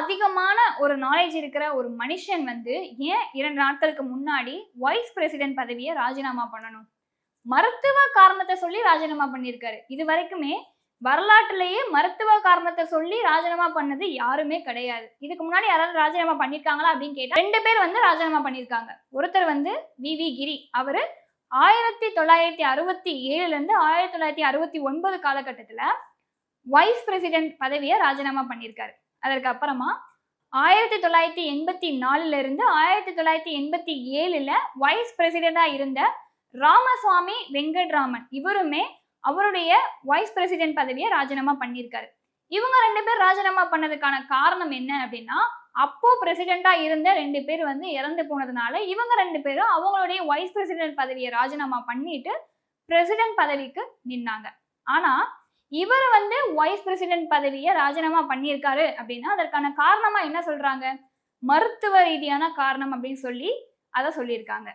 அதிகமான ஒரு நாலேஜ் இருக்கிற ஒரு மனுஷன் வந்து ஏன் இரண்டு நாட்களுக்கு முன்னாடி வைஸ் பிரசிடென்ட் பதவியை ராஜினாமா பண்ணணும்? மருத்துவ காரணத்தை சொல்லி ராஜினாமா பண்ணியிருக்காரு. இது வரைக்குமே வரலாற்றுலேயே மருத்துவ காரணத்தை சொல்லி ராஜினாமா பண்ணது யாருமே கிடையாது. இதுக்கு முன்னாடி யாராவது ராஜினாமா பண்ணியிருக்காங்களா அப்படின்னு கேட்டா ரெண்டு பேர் வந்து ராஜினாமா பண்ணியிருக்காங்க. ஒருத்தர் வந்து வி. வி. கிரி. அவரு ஆயிரத்தி தொள்ளாயிரத்தி அறுபத்தி ஏழுல இருந்து ஆயிரத்தி தொள்ளாயிரத்தி அறுபத்தி ஒன்பது காலகட்டத்தில் வைஸ் பிரசிடென்ட் பதவியை ராஜினாமா பண்ணியிருக்காரு. அதற்கு அப்புறமா ஆயிரத்தி தொள்ளாயிரத்தி எண்பத்தி நாலுல இருந்து ஆயிரத்தி தொள்ளாயிரத்தி எண்பத்தி ஏழுல வைஸ் பிரசிடெண்டா இருந்த ராமசுவாமி வெங்கட்ராமன். இவருமே அவருடைய வைஸ் பிரசிடென்ட் பதவியை ராஜினாமா பண்ணியிருக்காரு. இவங்க ரெண்டு பேர் ராஜினாமா பண்ணதுக்கான காரணம் என்ன அப்படின்னா அப்போ பிரசிடெண்டா இருந்த ரெண்டு பேர் வந்து இறந்து போனதுனால இவங்க ரெண்டு பேரும் அவங்களுடைய வைஸ் பிரசிடென்ட் பதவியை ராஜினாமா பண்ணிட்டு பிரசிடென்ட் பதவிக்கு நின்னாங்க. ஆனா இவர் வந்து வைஸ் பிரசிடென்ட் பதவியை ராஜினாமா பண்ணியிருக்காரு அப்படின்னா அதற்கான காரணமா என்ன சொல்றாங்க? மருத்துவ ரீதியான காரணம் அப்படின்னு சொல்லி அதை சொல்லியிருக்காங்க.